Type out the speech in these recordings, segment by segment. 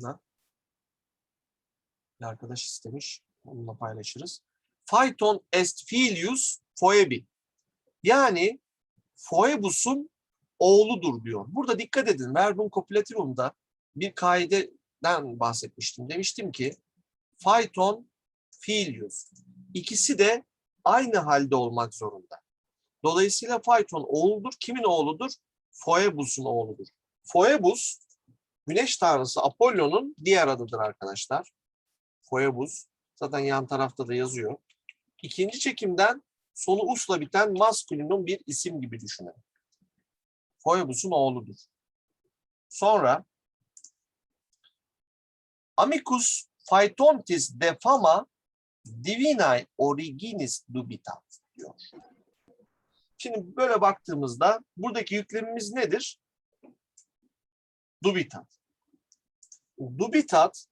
da bir arkadaş istemiş. Onunla paylaşırız. Phaeton est filius Phoebi. Yani Phoebus'un oğludur diyor. Burada dikkat edin. Verbum copulativum'da bir kaideden bahsetmiştim. Demiştim ki Phaeton, Filius. İkisi de aynı halde olmak zorunda. Dolayısıyla Phaeton oğludur. Kimin oğludur? Phoebus'un oğludur. Phoebus, güneş tanrısı Apollo'nun diğer adıdır arkadaşlar. Phoebus. Zaten yan tarafta da yazıyor. İkinci çekimden sonu usla biten maskülinun bir isim gibi düşünün. Phoebus'un oğludur. Sonra Amicus Phaetontis de fama divinae originis dubitat diyor. Şimdi böyle baktığımızda buradaki yüklemimiz nedir? Dubitat. Dubitat,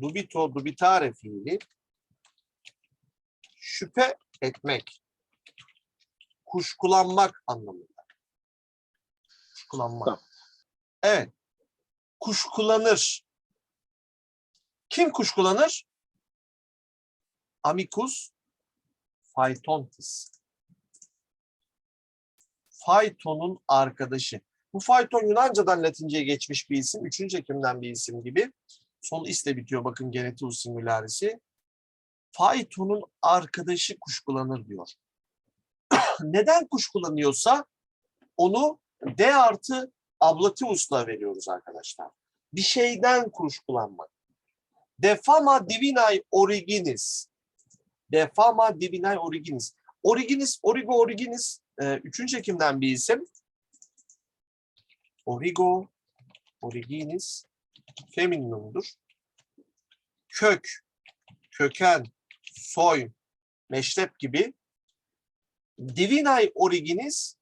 dubito, dubitare fiili şüphe etmek, kuşkulanmak anlamında. Kuşkulanmak. Tamam. Evet. Kuşkulanır. Kim kuşkulanır? Amicus Phaetontis. Phaeton'un arkadaşı. Bu Phaeton Yunanca'dan Latince'ye geçmiş bir isim. Üçüncü ekimden bir isim gibi. Son isle bitiyor bakın genetiğus singularisi. Phaeton'un arkadaşı kuşkulanır diyor. Neden kuşkulanıyorsa onu D artı ablativus'la veriyoruz arkadaşlar. Bir şeyden kuşkulanmak. Defama divinae originis. Defama divinae originis. Originis, origo originis. E, üçüncü ekimden bir isim. Origo originis femininumdur. Kök, köken, soy, meşrep gibi. Divinae originis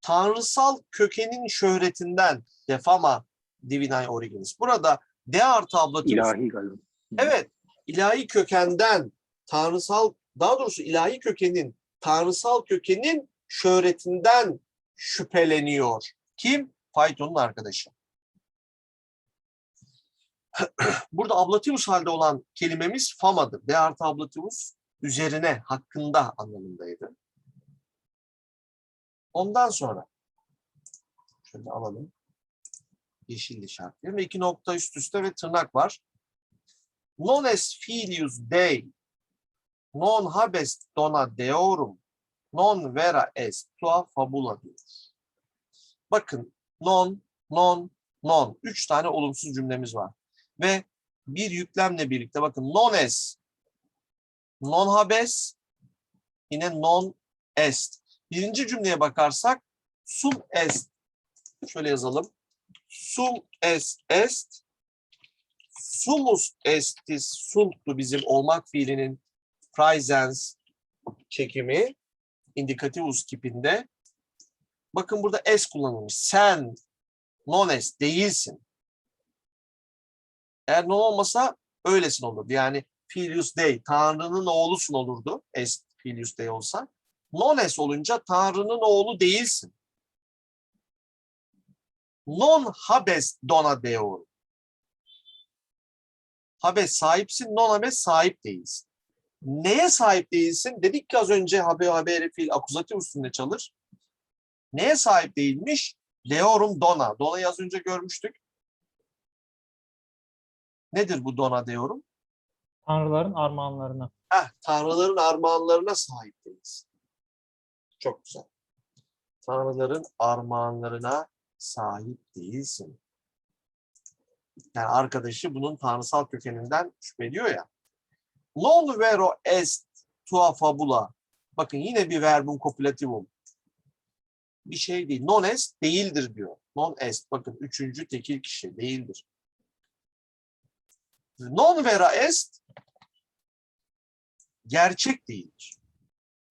tanrısal kökenin şöhretinden defama divinae originis. Burada D artı ablativus İlahi galiba. Evet, ilahi kökenden, tanrısal, daha doğrusu ilahi kökenin, tanrısal kökenin şöhretinden şüpheleniyor. Kim? Phaeton'un arkadaşı. Burada ablativus halde olan kelimemiz famadır. De artı ablativus üzerine, hakkında anlamındaydı. Ondan sonra şöyle alalım. Yeşil işaretleyelim. İki nokta üst üste ve tırnak var non est filius Dei, non habest dona deorum, non vera est tua fabula diyor. Bakın non, non, non. Üç tane olumsuz cümlemiz var. Ve bir yüklemle birlikte bakın non est, non habes, yine non est. Birinci cümleye bakarsak sum est. Şöyle yazalım. Sum est est sumus estis sumptu bizim olmak fiilinin praesens çekimi indikativus kipinde. Bakın burada es kullanılmış. Sen non est değilsin. Eğer non olmasa öylesin olurdu. Yani filius dei, Tanrı'nın oğlusun olurdu. Est filius dei olsa. Non est olunca Tanrı'nın oğlu değilsin. Non habes dona deorum. Habes sahipsin, non habes sahip değilsin. Neye sahip değilsin? Dedik ki az önce haber haberi fiil akuzatif üstünde çalır. Neye sahip değilmiş? Deorum dona. Dona'yı az önce görmüştük. Nedir bu dona deorum? Tanrıların armağanlarına. Heh, tanrıların armağanlarına sahip değilsin. Çok güzel. Tanrıların armağanlarına sahip değilsin. Yani arkadaşı bunun tanrısal kökeninden şüpheliyor ya. Non vero est tua fabula. Bakın yine bir verbum copulativum. Bir şey değil. Non est değildir diyor. Non est. Bakın üçüncü tekil kişi değildir. Non vera est gerçek değildir.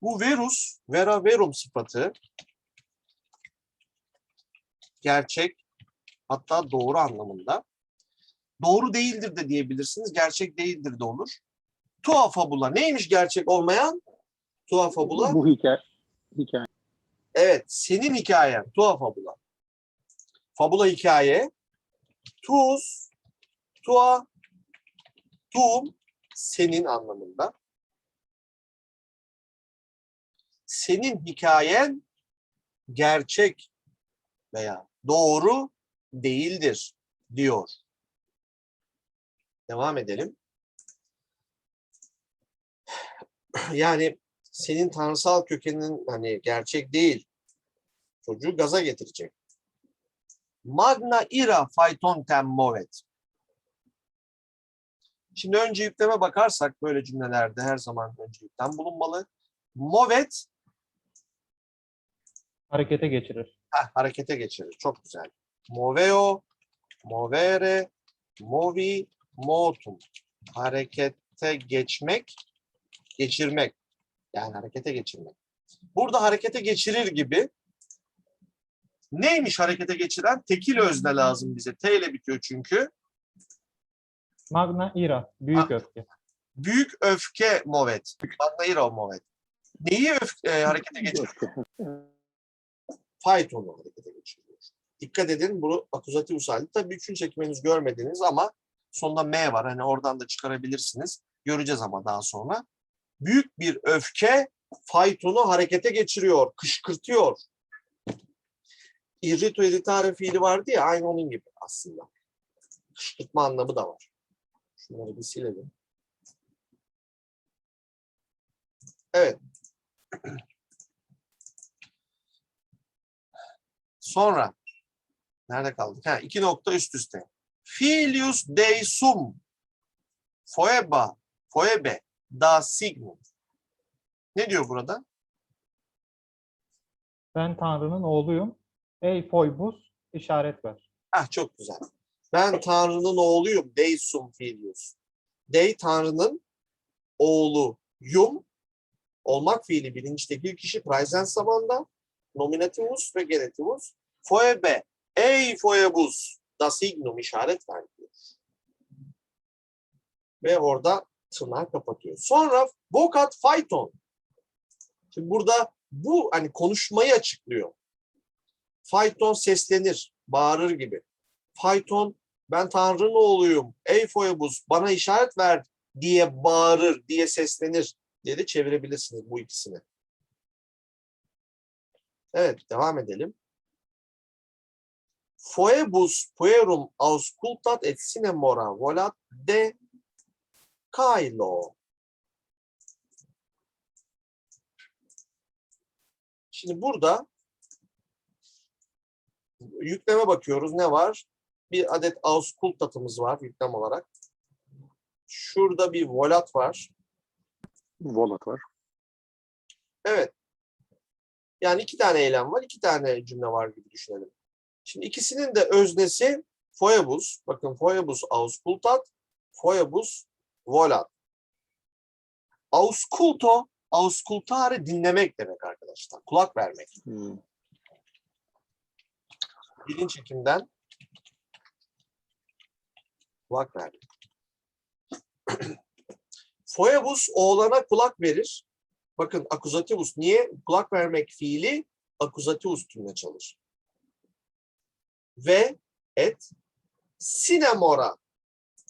Bu verus, vera verum sıfatı gerçek hatta doğru anlamında. Doğru değildir de diyebilirsiniz, gerçek değildir de olur. Tua fabula neymiş gerçek olmayan? Tua fabula. Bu hikaye. hikaye. Evet, senin hikayen. Tua fabula. Fabula hikaye. Tuz, tua, tuum senin anlamında. Senin hikayen gerçek veya doğru değildir diyor. Devam edelim. Yani senin tanrısal kökenin hani gerçek değil. Çocuğu gaza getirecek. Magna ira faiton tem movet. Şimdi önce yükleme bakarsak böyle cümlelerde her zaman önce yüklem bulunmalı. Movet Harekete geçirir. heh, harekete geçirir. Çok güzel. Moveo, movere, movi, motum. Harekete geçmek, geçirmek. Yani harekete geçirmek. Burada harekete geçirir gibi neymiş harekete geçiren? Tekil özne lazım bize. T ile bitiyor çünkü. Magna ira. Büyük Ah. öfke. Büyük öfke movet. Magnairo movet. Neyi öf- e, harekete geçiriyor? Fayton'u harekete geçiriyor. Dikkat edin bu akuzatif usalde. Tabii üçüncü çekim henüz görmediniz ama sonunda M var. Hani oradan da çıkarabilirsiniz. Göreceğiz ama daha sonra. Büyük bir öfke faytonu harekete geçiriyor, kışkırtıyor. Irrito irritare fiili vardı ya aynı onun gibi aslında. Kışkırtma anlamı da var. Şunları bir silelim. Evet. Sonra nerede kaldık? Ha, iki nokta üst üste. Filius Dei sum foeba foebe da signum. Ne diyor burada? Ben Tanrı'nın oğluyum. Ey Foybus işaret ver. Ah çok güzel. Ben Tanrı'nın oğluyum. Dei sum filius. Dei Tanrı'nın oğluyum. Olmak fiili birinci tekil kişi presens zamanda. Nominativus ve genitivus. Foebe. Ey foebus. Da signum işaret ver diyor. Ve orada tırnağı kapatıyor. Sonra vocat phaeton. Şimdi burada bu hani konuşmayı açıklıyor. Fayton seslenir, bağırır gibi. Fayton ben Tanrı'nın oğluyum. Ey Foebus bana işaret ver diye bağırır, diye seslenir diye de çevirebilirsiniz bu ikisini. Evet, devam edelim. Foebus puerum auscultat et sine mora volat de Kylo. Şimdi burada yükleme bakıyoruz. Ne var? Bir adet auskultatımız var yüklem olarak. Şurada bir volat var. Volat var. Evet. Yani iki tane eylem var, iki tane cümle var gibi düşünelim. Şimdi ikisinin de öznesi foebus. Bakın foebus auskultat, foebus volat. Auskulto, auskultare dinlemek demek arkadaşlar. Kulak vermek. Hmm. Bilinç çekimden kulak vermek. Foebus oğlana kulak verir. Bakın akuzativus niye? Kulak vermek fiili akuzativus tümle çalır. Ve et sinemora.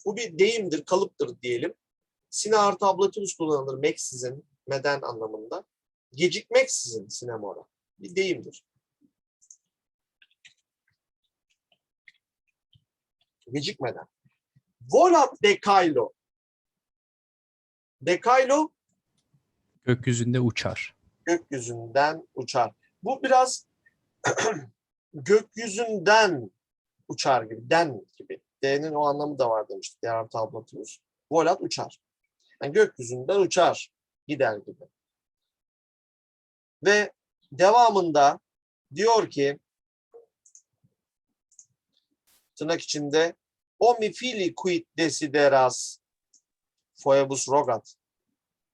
Bu bir deyimdir, kalıptır diyelim. Sine artı ablativus kullanılır meksizin, meden anlamında. Gecikmeksizin sinemora. Bir deyimdir. Gecikmeden. Volat dekaylo. Dekaylo Gökyüzünde uçar. gökyüzünden uçar. Bu biraz gökyüzünden uçar gibi, den gibi. D'nin o anlamı da var demiştik. D artı ablatımız. Volat uçar. Yani gökyüzünden uçar, gider gibi. Ve devamında diyor ki tırnak içinde Omi fili quid desideras foebus rogat.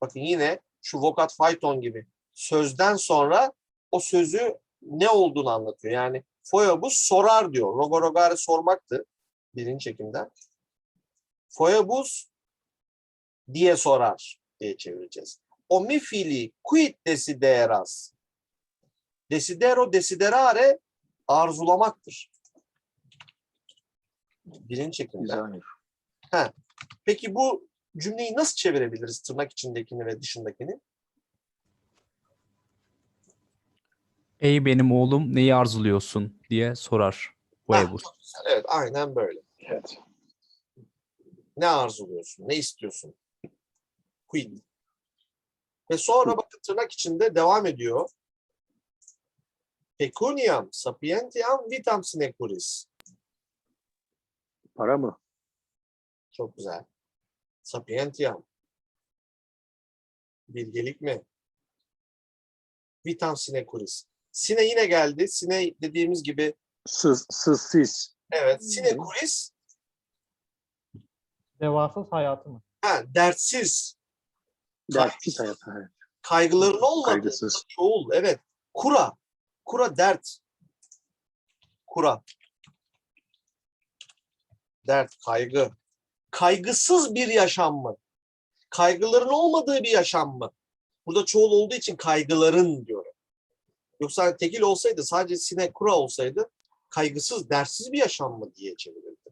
Bakın yine şu vocat phaeton gibi sözden sonra o sözü ne olduğunu anlatıyor. Yani foebus sorar diyor. Rogorogare sormaktı birinci çekimden. Foebus diye sorar diye çevireceğiz. Omi fili quid desideras. Desidero desiderare arzulamaktır. Birinci çekimde. Desire. Peki bu cümleyi nasıl çevirebiliriz tırnak içindekini ve dışındakini? Ey benim oğlum neyi arzuluyorsun diye sorar Ha, Weber. Evet aynen böyle. Evet. Ne arzuluyorsun? Ne istiyorsun? Quid. Ve sonra bakın tırnak içinde devam ediyor. Pecuniam sapientiam vitam sine curis. Para mı? Çok güzel. Sapientiam. Bilgelik mi? Vitam sine curis. Sine yine geldi. Sine dediğimiz gibi Sız, sız, siz. evet. Sine curis Devasız hayatı mı? ha, dertsiz. Dertsiz hayat. Evet. Kaygıların olmadığı Kaygısız. çoğul. Evet. Kura. Kura dert. Kura. Dert, kaygı. Kaygısız bir yaşam mı? Kaygıların olmadığı bir yaşam mı? Burada çoğul olduğu için kaygıların diyorum. Yoksa hani tekil olsaydı sadece sine kura olsaydı kaygısız, dertsiz bir yaşam mı diye çevirirdi.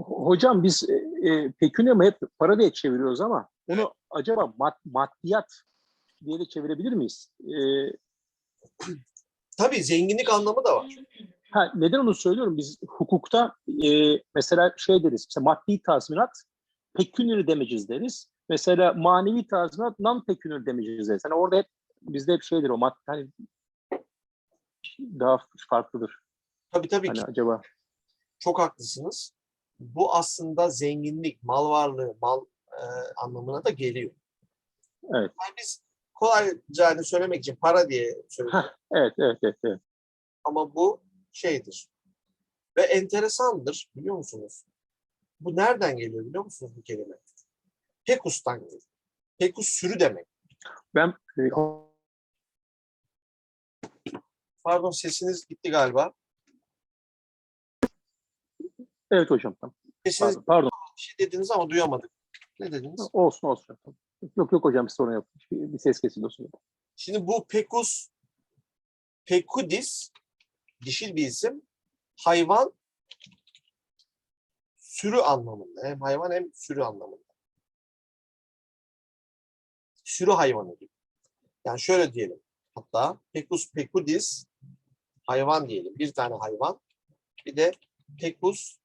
Ho- Hocam biz e, e, pekünemi hep para diye çeviriyoruz ama bunu acaba mad, maddiyat diye de çevirebilir miyiz? E, Tabii zenginlik anlamı da var. ha, neden onu söylüyorum? Biz hukukta e, mesela şey deriz, mesela maddi tazminat pekünür damages deriz. Mesela manevi tazminat non pekünür damages deriz. Yani orada hep bizde hep şeydir o maddi hani daha farklıdır. Tabii tabii Hani ki acaba çok haklısınız. Bu aslında zenginlik, mal varlığı, mal e, anlamına da geliyor. Evet. Yani biz kolayca hani söylemek için para diye söylüyoruz. evet evet evet, evet. Ama bu şeydir. Ve enteresandır biliyor musunuz? Bu nereden geliyor biliyor musunuz bu kelime? Pekus'tan geliyor. Pekus sürü demek. Ben Pardon sesiniz gitti galiba. Evet hocam tamam. Sesiniz Pardon, pardon. bir şey dediniz ama duyamadık. Ne dediniz? Olsun olsun. Yok yok hocam bir sorun yok. Bir, bir ses kesildi o sırada. Şimdi bu Pecus Pecudis dişil bir isim. Hayvan sürü anlamında. Hem hayvan hem sürü anlamında. Sürü hayvanı gibi. Yani şöyle diyelim. Hatta Pecus Pecudis hayvan diyelim. Bir tane hayvan. Bir de Pecus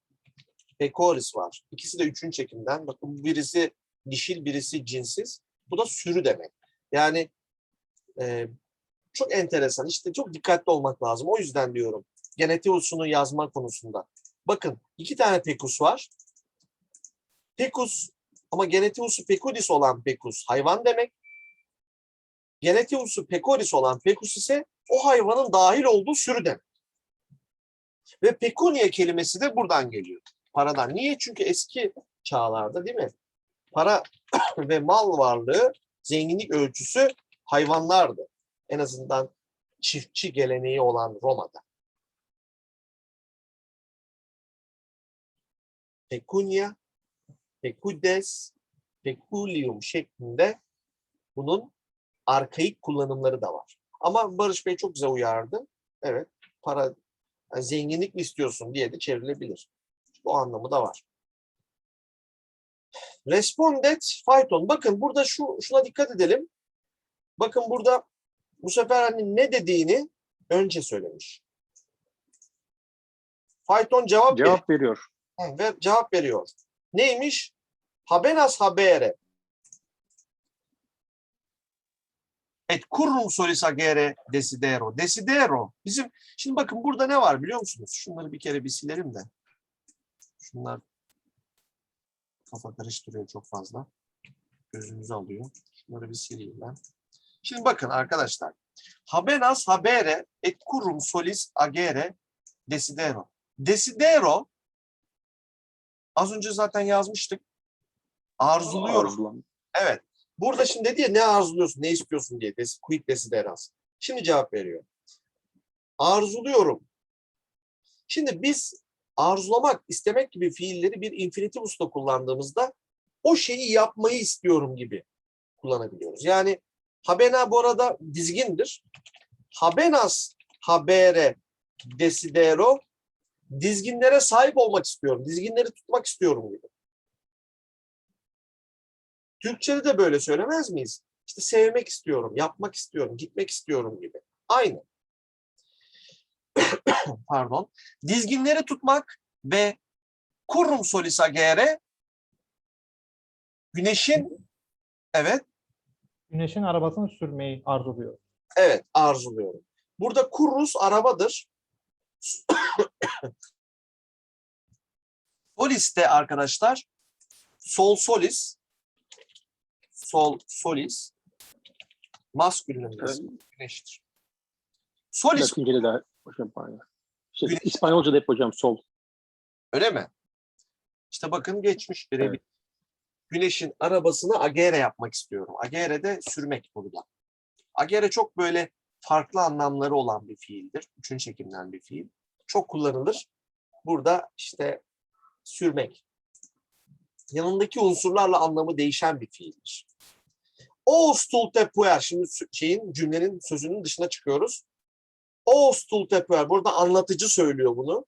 Pecoris var. İkisi de üçüncü çekimden. Bakın birisi dişil, birisi cinsiz. Bu da sürü demek. Yani e, çok enteresan. İşte çok dikkatli olmak lazım. O yüzden diyorum. Genetius'unu yazma konusunda. Bakın iki tane Pecus var. Pecus ama Genetius'u Pecudis olan Pecus hayvan demek. Genetius'u Pecoris olan Pecus ise o hayvanın dahil olduğu sürü demek. Ve pecunia kelimesi de buradan geliyor. Paradan. Niye? Çünkü eski çağlarda değil mi? Para ve mal varlığı zenginlik ölçüsü hayvanlardı. En azından çiftçi geleneği olan Roma'da. Pecunia, pecudes, peculium şeklinde bunun arkaik kullanımları da var. Ama Barış Bey çok güzel uyardı. Evet, para yani zenginlik mi istiyorsun diye de çevrilebilir. Bu anlamı da var. Respondet Phaeton. Bakın burada şu şuna dikkat edelim. Bakın burada bu sefer hani ne dediğini önce söylemiş. Phaeton cevap, veriyor. Cevap veriyor. Hı, ve cevap veriyor. Neymiş? Habenas habere. Et currum solis agere desidero. Desidero. Bizim şimdi bakın burada ne var biliyor musunuz? Şunları bir kere bir silerim de. Şunlar kafa karıştırıyor çok fazla. Gözümüzü alıyor. Şunları bir sileyim ben. Şimdi bakın arkadaşlar. Habenas habere et currum solis agere desidero. Desidero az önce zaten yazmıştık. Arzuluyorum. Evet. Burada şimdi dedi ya ne arzuluyorsun, ne istiyorsun diye. Des, quid desideras. Şimdi cevap veriyor. Arzuluyorum. Şimdi biz arzulamak, istemek gibi fiilleri bir infinitivus'ta kullandığımızda o şeyi yapmayı istiyorum gibi kullanabiliyoruz. Yani habena bu arada dizgindir. Habenas habere desidero Dizginlere sahip olmak istiyorum. Dizginleri tutmak istiyorum gibi. Türkçe'de de böyle söylemez miyiz? İşte sevmek istiyorum, yapmak istiyorum, gitmek istiyorum gibi. Aynı. Pardon. Dizginleri tutmak ve kurum solis agere güneşin evet Güneşin arabasını sürmeyi arzuluyor. Evet, arzuluyorum. Burada kurrus arabadır. Solis de arkadaşlar sol solis sol solis maskülünün Evet. güneştir. Solis Latincede de hocam pardon. Şey, Güneş- İspanyolca'da hep hocam sol. öyle mi? İşte bakın geçmiş birebir. Güneşin arabasını agere yapmak istiyorum. Agere de sürmek burada. Agere çok böyle farklı anlamları olan bir fiildir. Üçüncü çekimden bir fiil. Çok kullanılır. Burada işte sürmek. Yanındaki unsurlarla anlamı değişen bir fiildir. O stultepuer. Şimdi sü- şeyin cümlenin sözünün dışına çıkıyoruz. O stultepuer. Burada anlatıcı söylüyor bunu.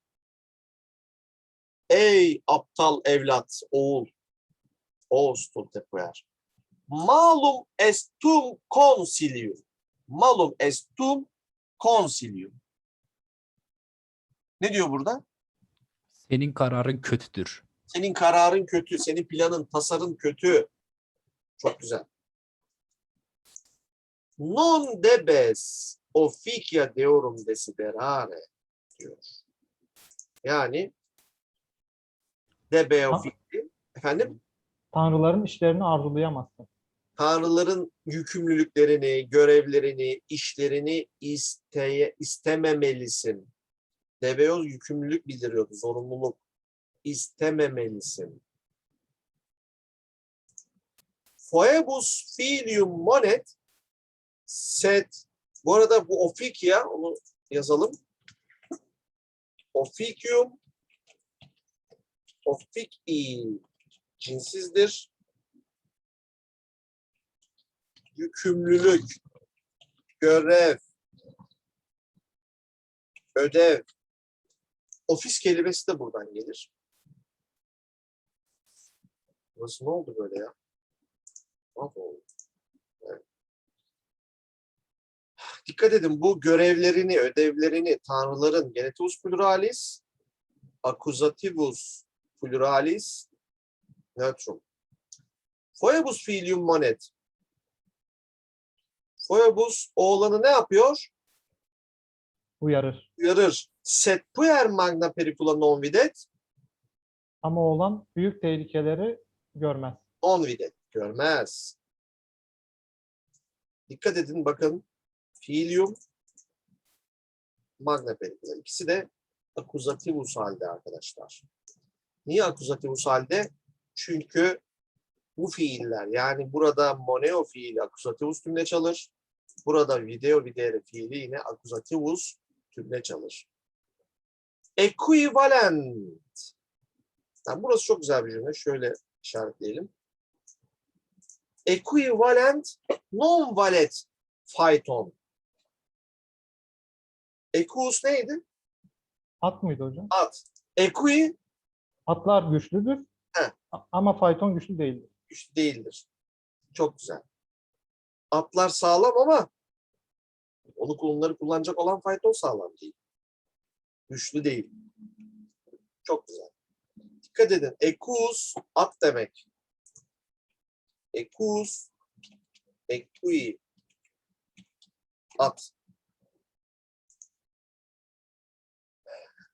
Ey aptal evlat, oğul. O stultepuer. Malum estum consilium. Malum estum consilium. Ne diyor burada? Senin kararın kötüdür. Senin kararın kötü, senin planın, tasarın kötü. Çok güzel. Non debes officia deorum desiderare diyor. Yani debe Ha. offici, efendim Tanrıların işlerini arzulayamazsın. tanrıların yükümlülüklerini, görevlerini, işlerini isteye, istememelisin. Debeoz yükümlülük bildiriyordu, zorunluluk. İstememelisin. Foebus filium monet set. Bu arada bu ofikia, onu yazalım. Oficium ofiki cinsizdir. yükümlülük, görev, ödev, ofis kelimesi de buradan gelir. Burası ne oldu böyle ya? Mahvoldu. Evet. Dikkat edin bu görevlerini, ödevlerini tanrıların genitivus pluralis, accusativus pluralis, neutrum. Foebus filium monet. Phoebus oğlanı ne yapıyor? Uyarır. Uyarır. Set puer magna pericula non videt, Ama oğlan büyük tehlikeleri görmez. non videt. Görmez. Dikkat edin bakın. Filium magna pericula. İkisi de akuzativus halde arkadaşlar. Niye akuzativus halde? Çünkü bu fiiller yani burada moneo fiili akuzativus tümle çalır. Burada video videre fiili yine akuzativus tümle çalır. Equivalent. Yani burası çok güzel bir cümle. Şöyle işaretleyelim. Equivalent non-valet phaeton. Equus neydi? At mıydı hocam? At. Equi Atlar güçlüdür. Heh. A- Ama fayton güçlü değildir. güçlü değildir. Çok güzel. Atlar sağlam ama onu onları kullanacak olan fayton sağlam değil. Güçlü değil. Çok güzel. Dikkat edin. Ekus at demek. Ekus ekui at.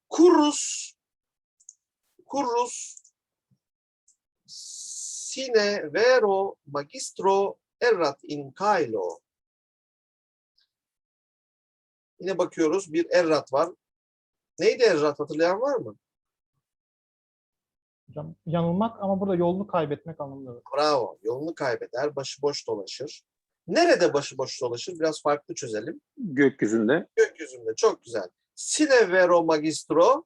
Kurus kurus sine vero magistro errat in caelo. Yine bakıyoruz bir errat var. Neydi errat hatırlayan var mı? Hocam yanılmak ama burada yolunu kaybetmek anlamında. Bravo. Yolunu kaybeder, başıboş dolaşır. Nerede başıboş dolaşır? Biraz farklı çözelim. Gökyüzünde. Gökyüzünde. Çok güzel. Sine vero magistro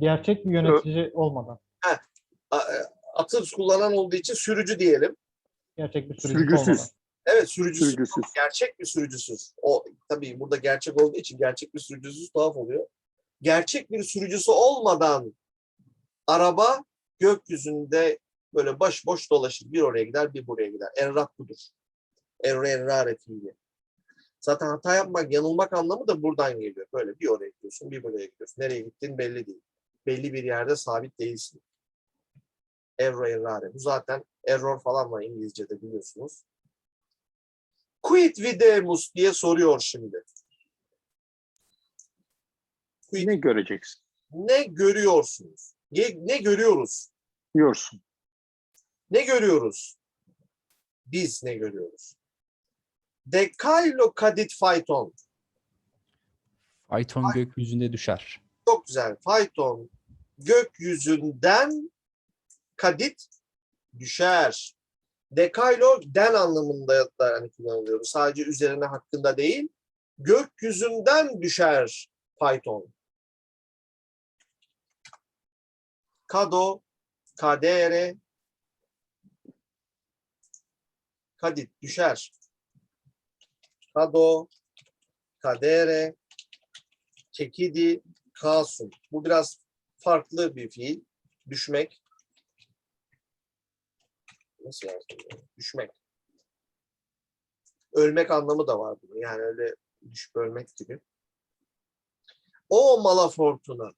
Gerçek bir yönetici olmadan. e, atı kullanan olduğu için sürücü diyelim. Gerçek bir sürücü Sürgüsüz. olmadan. Evet sürücüsüz. Sürücüsüz. Gerçek bir sürücüsüz. O tabii burada gerçek olduğu için gerçek bir sürücüsüz tuhaf oluyor. Gerçek bir sürücüsü olmadan araba gökyüzünde böyle baş boş dolaşır. Bir oraya gider, bir buraya gider. Errak budur. Erre errare fiili. Zaten hata yapmak, yanılmak anlamı da buradan geliyor. Böyle bir oraya gidiyorsun, bir buraya gidiyorsun. Nereye gittiğin belli değil. Belli bir yerde sabit değilsin. Error errare. Bu zaten error falan var İngilizce'de biliyorsunuz. Quid videmus diye soruyor şimdi. Quid, Ne göreceksin? ne görüyorsunuz? Ne, ne görüyoruz? Diyorsun. Ne görüyoruz? Biz ne görüyoruz? Dekailo kadit fayton. Python gökyüzünde düşer. Çok güzel. Fayton gökyüzünden kadit düşer. Dekailo den anlamında da hani kullanılıyor. Sadece üzerine hakkında değil. Gökyüzünden düşer Python. Kado, kadere, kadit düşer. Kado, kadere, çekidi, kasun. Bu biraz farklı bir fiil. Düşmek. Nasıl yazdım? Düşmek. Ölmek anlamı da var bunun. Yani öyle düşüp ölmek gibi. O mala fortuna.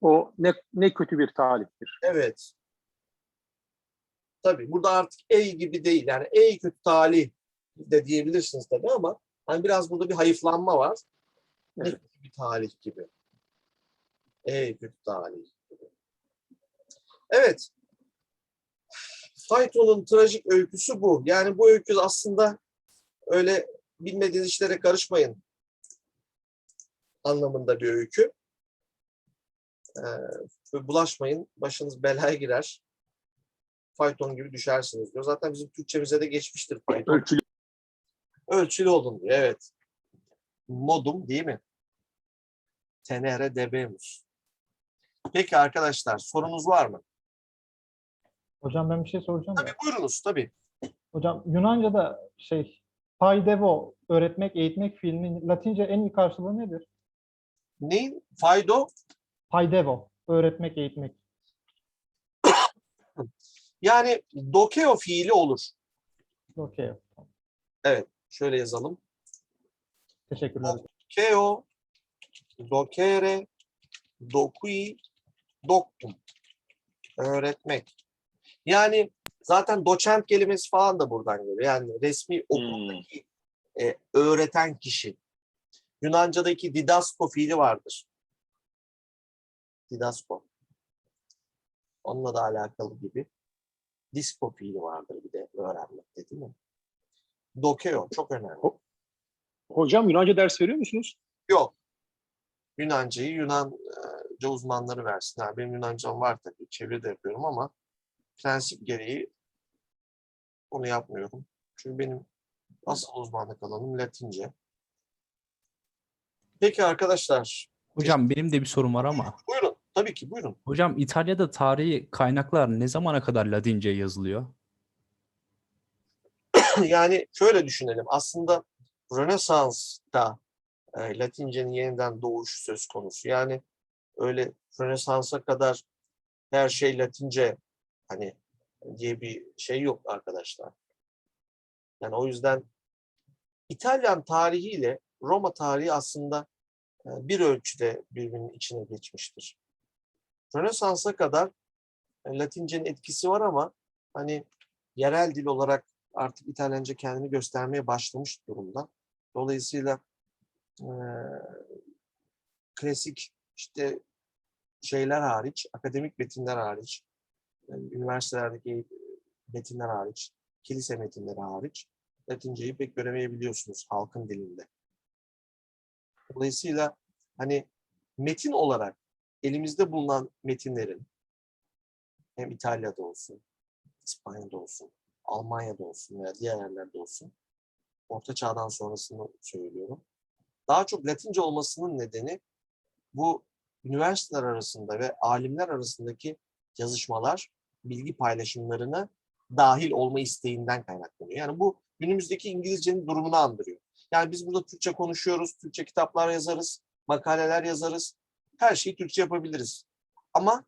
O ne, ne kötü bir talihtir. Evet. Tabii burada artık ey gibi değil. Yani ey kötü talih de diyebilirsiniz tabii ama hani biraz burada bir hayıflanma var. Ne Evet. kötü bir talih gibi. Ey kötü talih gibi. Evet. Fayton'un trajik öyküsü bu. Yani bu öykü aslında öyle bilmediğiniz işlere karışmayın anlamında bir öykü. Ee, bulaşmayın, başınız belaya girer. Fayton gibi düşersiniz diyor. Zaten bizim Türkçemize de geçmiştir fayton. Ölçülü olun diyor, evet. Modum değil mi? Tenere debemus. Peki arkadaşlar, sorunuz var mı? Hocam ben bir şey soracağım. Tabii da. buyurunuz, tabii. Hocam Yunanca'da şey paidevo öğretmek, eğitmek fiilinin Latince en iyi karşılığı nedir? Neyin? Faydo? Paidevo öğretmek, eğitmek. Yani dokeo fiili olur. Okey. Şöyle yazalım. Teşekkürler. Keo, dokere, dokui, doktum. Öğretmek. Yani zaten doçent kelimesi falan da buradan geliyor. Yani resmi okuldaki e, öğreten kişi. Yunanca'daki didasko fiili vardır. Didasko. Onunla da alakalı gibi. Disko fiili vardır bir de öğrenmekte değil mi? Dokeo çok önemli. Hocam Yunanca ders veriyor musunuz? Yok. Yunancayı Yunanca uzmanları versinler. Benim Yunancam var tabii. Çeviri de yapıyorum ama prensip gereği onu yapmıyorum. Çünkü benim asıl uzmanlık alanım Latince. Peki arkadaşlar. Hocam benim de bir sorum var ama. Buyurun. Tabii ki buyurun. Hocam İtalya'da tarihi kaynaklar ne zamana kadar Latince yazılıyor? yani şöyle düşünelim. Aslında Rönesans'ta e, Latince'nin yeniden doğuşu söz konusu. Yani öyle Rönesans'a kadar her şey Latince hani diye bir şey yok arkadaşlar. Yani o yüzden İtalyan tarihiyle Roma tarihi aslında e, bir ölçüde birbirinin içine geçmiştir. Rönesans'a kadar e, Latince'nin etkisi var ama hani yerel dil olarak artık İtalyanca kendini göstermeye başlamış durumda. Dolayısıyla eee, klasik işte şeyler hariç, akademik metinler hariç, e, üniversitelerdeki metinler hariç, kilise metinleri hariç Latinceyi pek göremeyebiliyorsunuz halkın dilinde. Dolayısıyla hani metin olarak elimizde bulunan metinlerin hem İtalya'da olsun, İspanya'da olsun, Almanya'da olsun veya diğer yerlerde olsun, Orta Çağ'dan sonrasını söylüyorum. Daha çok Latince olmasının nedeni bu üniversiteler arasında ve alimler arasındaki yazışmalar, bilgi paylaşımlarını dahil olma isteğinden kaynaklanıyor. Yani bu günümüzdeki İngilizcenin durumunu andırıyor. Yani biz burada Türkçe konuşuyoruz, Türkçe kitaplar yazarız, makaleler yazarız. Her şeyi Türkçe yapabiliriz. Ama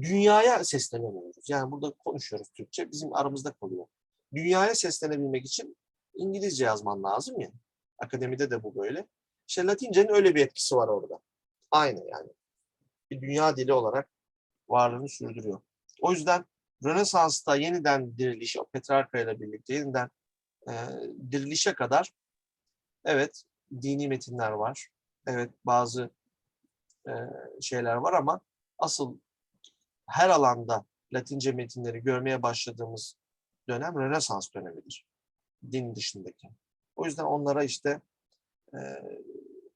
dünyaya seslenemiyoruz. Yani burada konuşuyoruz Türkçe, bizim aramızda kalıyor. Dünyaya seslenebilmek için İngilizce yazman lazım ya. Akademide de bu böyle. İşte Latince'nin öyle bir etkisi var orada. Aynı yani. Bir dünya dili olarak varlığını sürdürüyor. O yüzden Rönesans'ta yeniden diriliş, o Petrarca ile birlikte yeniden e, dirilişe kadar evet dini metinler var. Evet bazı e, şeyler var ama asıl her alanda Latince metinleri görmeye başladığımız dönem Rönesans dönemidir. Din dışındaki. O yüzden onlara işte e,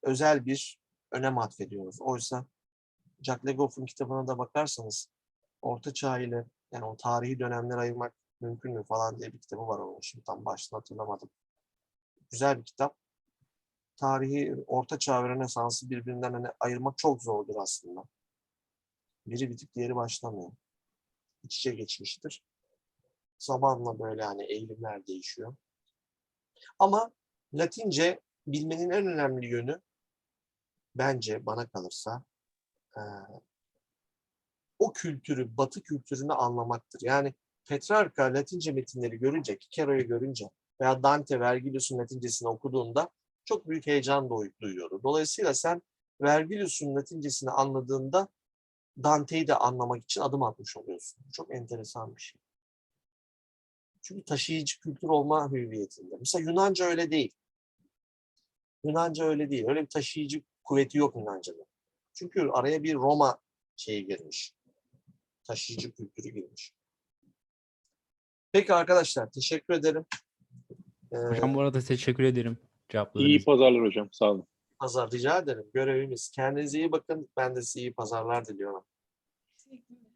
özel bir önem atfediyoruz. Oysa Jack Legoff'un kitabına da bakarsanız Orta Çağ ile yani o tarihi dönemler ayırmak mümkün mü falan diye bir kitabı var onun. Şimdi tam başını hatırlamadım. Güzel bir kitap. Tarihi Orta Çağ ve Rönesans'ı birbirinden hani ayırmak çok zordur aslında. Biri bitip diğeri başlamıyor. İç içe geçmiştir. Zamanla böyle hani eğilimler değişiyor. Ama Latince bilmenin en önemli yönü bence bana kalırsa eee, o kültürü, Batı kültürünü anlamaktır. Yani Petrarca Latince metinleri görünce, Cicero'yu görünce veya Dante, Vergilius'un Latincesini okuduğunda çok büyük heyecan duy- duyuyordu. Dolayısıyla sen Vergilius'un Latincesini anladığında Dante'yi de anlamak için adım atmış oluyorsun. Çok enteresan bir şey. Çünkü taşıyıcı kültür olma hüviyetinde. Mesela Yunanca öyle değil. Yunanca öyle değil. Öyle bir taşıyıcı kuvveti yok Yunanca'da. Çünkü araya bir Roma şeyi girmiş. Taşıyıcı kültürü girmiş. Peki arkadaşlar teşekkür ederim. Ee, Hocam bu arada teşekkür ederim cevaplarınız İyi pazarlar hocam. Sağ olun pazar rica ederim. Görevimiz. Kendinize iyi bakın. Ben de size iyi pazarlar diliyorum. Teşekkür